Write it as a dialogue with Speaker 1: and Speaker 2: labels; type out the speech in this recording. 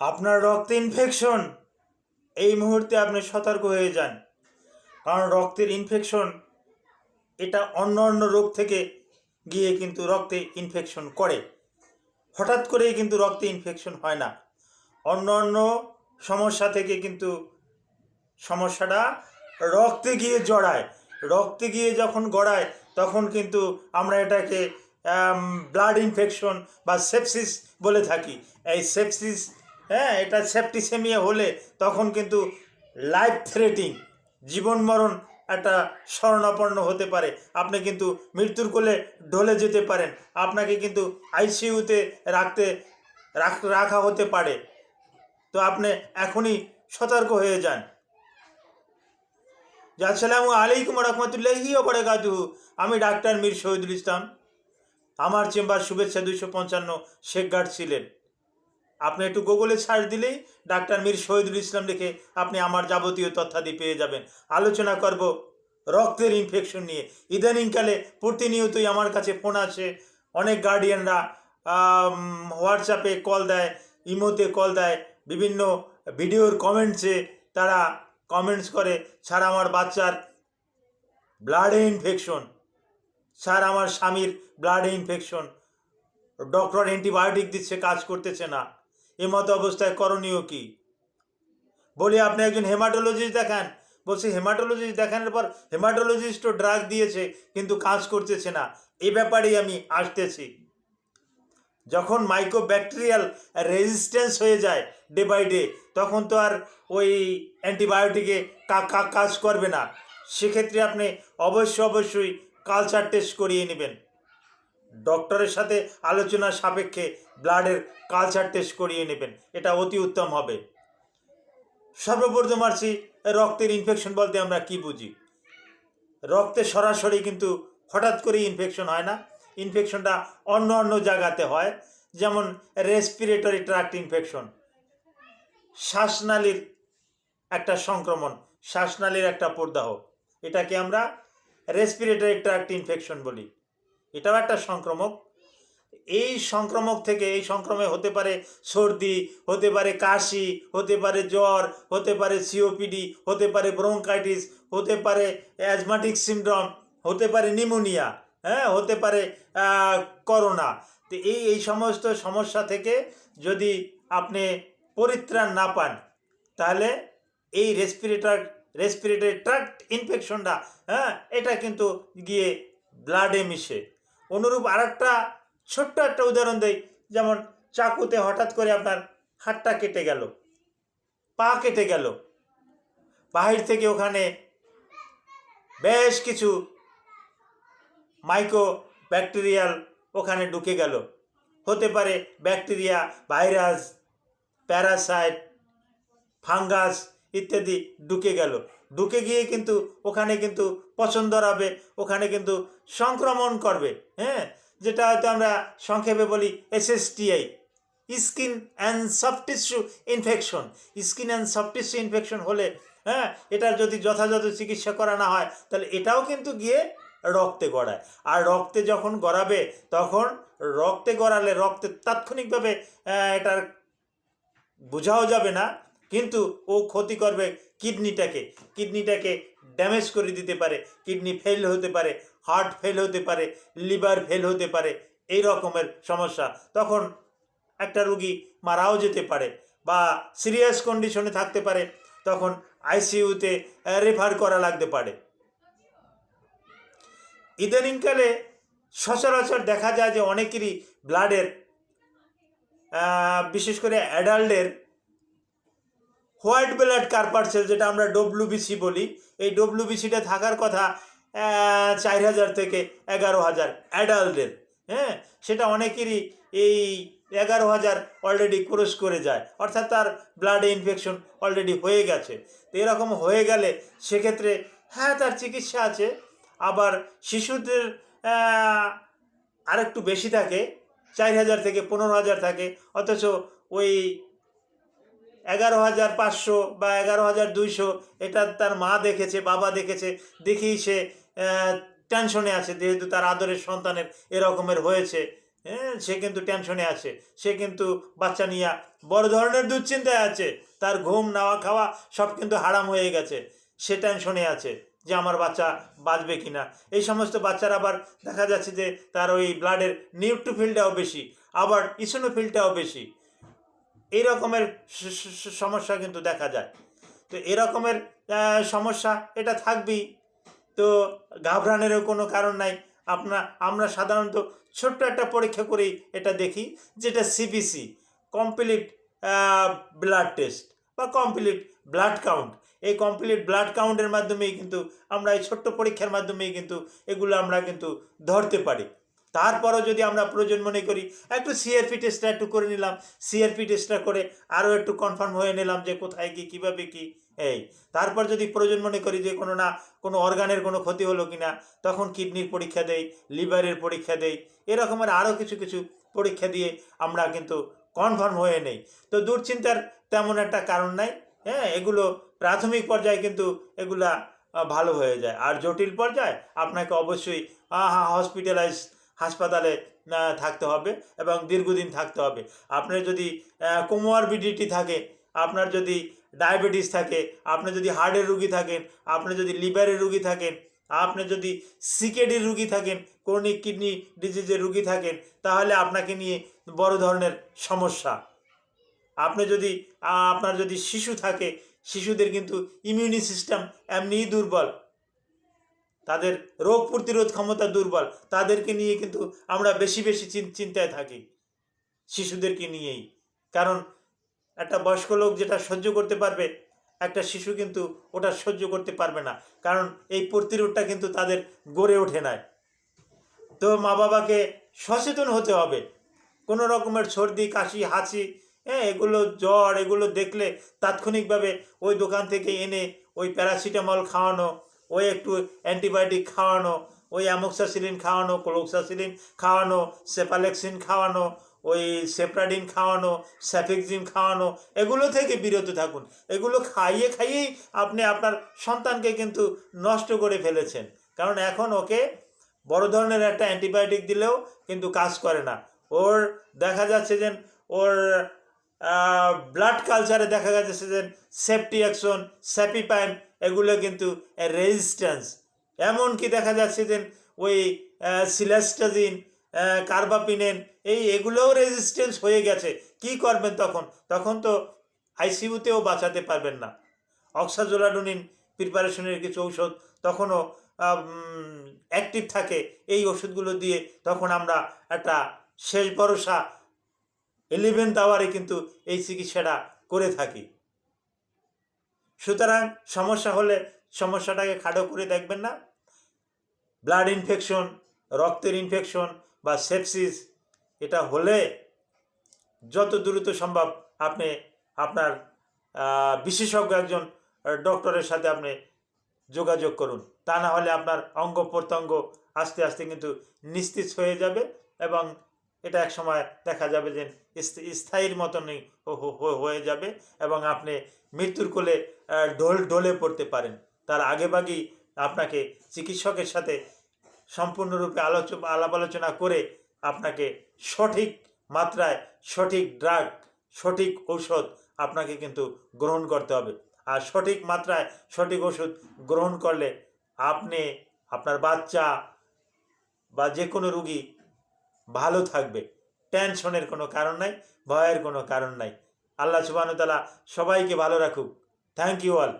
Speaker 1: আপনার রক্তে ইনফেকশন এই মুহূর্তে আপনি সতর্ক হয়ে যান। কারণ রক্তের ইনফেকশন এটা অন্য অন্য রোগ থেকে গিয়ে কিন্তু রক্তে ইনফেকশন করে। হঠাৎ করেই কিন্তু রক্তে ইনফেকশন হয় না। অন্য অন্য সমস্যা থেকে কিন্তু সমস্যাটা রক্তে গিয়ে জড়ায়। রক্তে গিয়ে যখন গড়ায়, তখন কিন্তু আমরা এটাকে ব্লাড ইনফেকশন বা সেপসিস বলে থাকি। এই সেপসিস হ্যাঁ এটা সেপটিসেমিয়া হলে তখন কিন্তু লাইফ থ্রেটিং জীবন মরণ একটা শরণাপন্ন হতে পারে। আপনি কিন্তু মৃত্যুর কোলে ঢলে যেতে পারেন। আপনাকে কিন্তু আইসিইউতে রাখতে, রাখ- হতে পারে। তো আপনি এখনই সতর্ক হয়ে যান। আসসালামু আলাইকুম রহমতুল্লাহি ওবরাকাতু আমি ডাক্তার মীর শহীদুল ইসলাম। আমার চেম্বার শুভেচ্ছা দুইশো পঞ্চান্ন শেখ গার্ড ছিলেন আপনি একটু গুগলে সার্চ দিলেই ডাক্তার মীর শহীদুল ইসলাম লিখে আপনি আমার যাবতীয় তথ্যাদি পেয়ে যাবেন। আলোচনা করব রক্তের ইনফেকশন নিয়ে। ইদানিংকালে প্রতিনিয়তই আমার কাছে ফোন আসে। অনেক গার্ডিয়ানরা হোয়াটসঅ্যাপে কল দেয় ইমোতে কল দেয়, বিভিন্ন ভিডিওর কমেন্টসে তারা কমেন্টস করে, স্যার, আমার বাচ্চার ব্লাডে ইনফেকশন স্যার, আমার স্বামীর ব্লাডে ইনফেকশন ডক্টর অ্যান্টিবায়োটিক দিচ্ছে, কাজ করতেছে না। এমতো অবস্থায় করণীয় কি? বলি, আপনি একজন হেমাটোলজিস্ট দেখান। বলছি, হেমাটোলজিস্ট দেখানোর পর হেমাটোলজিস্টও ড্রাগ দিয়েছে, কিন্তু কাজ করতেছে না। এই ব্যাপারেই আমি আসতেছি। যখন মাইক্রো ব্যাকটেরিয়াল রেজিস্ট্যান্স হয়ে যায় ডে বাই ডে তখন তো আর ওই অ্যান্টিবায়োটিকে কাজ করবে না। সেক্ষেত্রে আপনি অবশ্যই অবশ্যই কালচার টেস্ট করিয়ে নেবেন। ডক্টরের সাথে আলোচনা সাপেক্ষে ব্লাডের কালচার টেস্ট করিয়ে নেবেন। এটা অতি উত্তম হবে। সর্বপ্রথম আসছি রক্তের ইনফেকশন বলতে আমরা কি বুঝি? রক্তে সরাসরি কিন্তু হঠাৎ করেই ইনফেকশন হয় না। ইনফেকশনটা অন্য অন্য জায়গাতে হয়, যেমন রেসপিরেটরি ট্র্যাক্ট ইনফেকশন শ্বাসনালীর একটা সংক্রমণ, শ্বাসনালীর একটা প্রদাহ। এটাকে আমরা রেসপিরেটরি ট্র্যাক্ট ইনফেকশন বলি। এটাও একটা সংক্রমক। এই সংক্রমক থেকে, এই সংক্রমে হতে পারে সর্দি, হতে পারে কাশি, হতে পারে জ্বর, হতে পারে সিওপিডি হতে পারে ব্রোঙ্কাইটিস হতে পারে অ্যাজমাটিক সিনড্রোম হতে পারে নিউমোনিয়া হ্যাঁ হতে পারে করোনা তো এই এই সমস্ত সমস্যা থেকে যদি আপনি পরিত্রাণ না পান, তাহলে এই রেসপিরেটর রেসপিরেটরি ট্র্যাক্ট ইনফেকশনটা হ্যাঁ এটা কিন্তু গিয়ে ব্লাডে মিশে। অনুরূপ আরেকটা ছোট্ট একটা উদাহরণ দেই। যেমন চাকুতে হঠাৎ করে আপনার হাতটা কেটে গেল, পা কেটে গেল। বাহির থেকে ওখানে বেশ কিছু মাইক্রো ব্যাকটেরিয়াল ওখানে ঢুকে গেল। হতে পারে ব্যাকটেরিয়া ভাইরাস প্যারাসাইট ফাঙ্গাস ইত্যাদি ঢুকে গেল। ঢুকে গিয়ে কিন্তু ওখানে কিন্তু পছন্দ হবে, ওখানে কিন্তু সংক্রমণ করবে হ্যাঁ? যেটা হয়তো আমরা সংক্ষেপে বলি SSTI, skin and soft tissue infection. Skin and soft tissue infection হলে হ্যাঁ এটার যদি যথাযথ চিকিৎসা করা না হয়, তাহলে এটাও কিন্তু গিয়ে রক্তে গড়ায়। আর রক্তে যখন গড়াবে, তখন রক্তে গড়ালে রক্তে তাৎক্ষণিকভাবে এটার বোঝাও যাবে না কিন্তু ও ক্ষতি করবে কিডনিটাকে। কিডনিটাকে ড্যামেজ করে দিতে পারে, কিডনি ফেল হতে পারে, হার্ট ফেল হতে পারে, লিভার ফেল হতে পারে, এই রকমের সমস্যা। তখন একটা রুগী মারাও যেতে পারে বা সিরিয়াস কন্ডিশনে থাকতে পারে, তখন আইসিইউতে রেফার করা লাগতে পারে। ইদানিংকালে সচরাচর দেখা যায় যে অনেকেরই ব্লাডের বিশেষ করে অ্যাডাল্টের হোয়াইট ব্লাড কার্পারসেল যেটা আমরা ডব্লিউবিসি বলি। এই ডব্লিউবিসিটা থাকার কথা চার হাজার থেকে এগারো হাজার অ্যাডাল্টের হ্যাঁ? সেটা অনেকেরই এই এগারো হাজার অলরেডি ক্রস করে যায়। অর্থাৎ তার ব্লাডে ইনফেকশন অলরেডি হয়ে গেছে। তো এরকম হয়ে গেলে সেক্ষেত্রে হ্যাঁ তার চিকিৎসা আছে। আবার শিশুদের আরেকটু বেশি থাকে, চার হাজার থেকে পনেরো হাজার থাকে। অথচ ওই এগারো হাজার পাঁচশো বা এগারো হাজার দুইশো, এটা তার মা দেখেছে, বাবা দেখেছে, দেখেই সে টেনশনে আছে, যেহেতু তার আদরের সন্তানের এরকমের হয়েছে। হ্যাঁ সে কিন্তু টেনশনে আছে। সে কিন্তু বাচ্চা নিয়ে বড় ধরনের দুশ্চিন্তায় আছে। তার ঘুম, নাওয়া, খাওয়া সব কিন্তু হারাম হয়ে গেছে। সে টেনশনে আছে যে আমার বাচ্চা বাঁচবে কিনা। এই সমস্ত বাচ্চার আবার দেখা যাচ্ছে যে তার ওই ব্লাডের নিউট্রোফিলটাও বেশি, আবার ইসোনোফিলটাও বেশি। এই রকমের সমস্যা কিন্তু দেখা যায়। তো এরকমের সমস্যা এটা থাকবেই। তো ঘাবড়ানোরও কোনো কারণ নাই। আপনা, আমরা সাধারণত ছোট্ট একটা পরীক্ষা করেই এটা দেখি, যেটা সিবিসি কমপ্লিট ব্লাড টেস্ট বা কমপ্লিট ব্লাড কাউন্ট এই কমপ্লিট ব্লাড কাউন্টের মাধ্যমেই কিন্তু আমরা এই ছোট্ট পরীক্ষার মাধ্যমেই কিন্তু এগুলো আমরা কিন্তু ধরতে পারি। তারপরও যদি আমরা প্রয়োজন মনে করি, একটু সিআরপি টেস্টটা একটু করে নিলাম। সিআরপি টেস্টটা করে আরও একটু কনফার্ম হয়ে নিলাম যে কোথায় কি, কীভাবে কি, এই। তারপর যদি প্রয়োজন মনে করি যে কোনো না, কোনো অর্গানের কোনো ক্ষতি হলো কি না, তখন কিডনির পরীক্ষা দেই, লিভারের পরীক্ষা দেই এরকমের আরও কিছু কিছু পরীক্ষা দিয়ে আমরা কিন্তু কনফার্ম হয়ে নেই। তো দুশ্চিন্তার তেমন একটা কারণ নাই হ্যাঁ এগুলো প্রাথমিক পর্যায়ে কিন্তু এগুলা ভালো হয়ে যায়। আর জটিল পর্যায়ে, আপনাকে অবশ্যই হসপিটালাইজ হাসপাতালে থাকতে হবে এবং দীর্ঘদিন থাকতে হবে। আপনার যদি কোমোয়ারবিডিটি থাকে, আপনার যদি ডায়াবেটিস থাকে আপনি যদি হার্টের রুগী থাকেন আপনি যদি লিভারের রুগী থাকেন আপনি যদি সিকেডির রুগী থাকেন ক্রনিক কিডনি ডিজিজের রুগী থাকেন, তাহলে আপনাকে নিয়ে বড় ধরনের সমস্যা। আপনি যদি আপনার যদি শিশু থাকে, শিশুদের কিন্তু ইমিউনি সিস্টেম এমনিই দুর্বল। তাদের রোগ প্রতিরোধ ক্ষমতা দুর্বল, তাদেরকে নিয়ে কিন্তু আমরা বেশি বেশি চিন- চিন্তায় থাকি, শিশুদেরকে নিয়েই। কারণ একটা বয়স্ক লোক যেটা সহ্য করতে পারবে, একটা শিশু কিন্তু ওটা সহ্য করতে পারবে না। কারণ এই প্রতিরোধটা কিন্তু তাদের গড়ে ওঠে না তো মা বাবাকে সচেতন হতে হবে। কোনো রকমের সর্দি, কাশি, হাঁচি হ্যাঁ এগুলো জ্বর, এগুলো দেখলে তাৎক্ষণিকভাবে ওই দোকান থেকে এনে ওই প্যারাসিটামল খাওয়ানো ওই একটু অ্যান্টিবায়োটিক খাওয়ানো, ওই অ্যামোক্সাসিলিন খাওয়ানো ক্লোক্সাসিলিন খাওয়ানো, সেপালেক্সিন খাওয়ানো, ওই সেপ্রাডিন খাওয়ানো, স্যাফিক্সিন খাওয়ানো, এগুলো থেকে বিরত থাকুন। এগুলো খাইয়ে খাইয়েই আপনি আপনার সন্তানকে কিন্তু নষ্ট করে ফেলেছেন। কারণ এখন ওকে বড় ধরনের একটা অ্যান্টিবায়োটিক দিলেও কিন্তু কাজ করে না। ওর দেখা যাচ্ছে যে ওর ব্লাড কালচারে দেখা যাচ্ছে যে সেফটি অ্যাকশন স্যাপিপাইন এগুলো কিন্তু রেজিস্ট্যান্স এমনকি দেখা যাচ্ছে যে ওই সিলাস্টাজিন কার্বাপিনেন এই এগুলোও রেজিস্ট্যান্স হয়ে গেছে। কি করবেন তখন? তখন তো আইসিইউতেও বাঁচাতে পারবেন না। অক্সাজোলাডোনিন প্রিপারেশনের কিছু ঔষধ তখনও অ্যাক্টিভ থাকে এই ওষুধগুলো দিয়ে। তখন আমরা একটা শেষ ভরসা ইলেভেন্থ আওয়ারে কিন্তু এই চিকিৎসাটা করে থাকি। সুতরাং সমস্যা হলে সমস্যাটাকে খাটো করে দেখবেন না। ব্লাড ইনফেকশন রক্তের ইনফেকশন বা সেপসিস এটা হলে যত দ্রুত সম্ভব আপনি আপনার বিশেষজ্ঞ একজন ডক্টরের সাথে আপনি যোগাযোগ করুন। তা না হলে আপনার অঙ্গ প্রত্যঙ্গ আস্তে আস্তে কিন্তু নিস্তেজ হয়ে যাবে এবং এটা এক সময় দেখা যাবে যে স্থায়ীর মতনই হয়ে যাবে এবং আপনি মৃত্যুর কোলে ঢোল, ঢলে পড়তে পারেন। তার আগেভাগেই আপনাকে চিকিৎসকের সাথে সম্পূর্ণরূপে আলোচ, আলাপ আলোচনা করে আপনাকে সঠিক মাত্রায় সঠিক ড্রাগ সঠিক ঔষধ আপনাকে কিন্তু গ্রহণ করতে হবে। আর সঠিক মাত্রায় সঠিক ওষুধ গ্রহণ করলে আপনি, আপনার বাচ্চা বা যে কোনো রুগী ভালো থাকবে। টেনশনের কোনো কারণ নাই, ভয়ের কোনো কারণ নাই। আল্লাহ সুবাহতালা সবাইকে ভালো রাখুক। Thank you all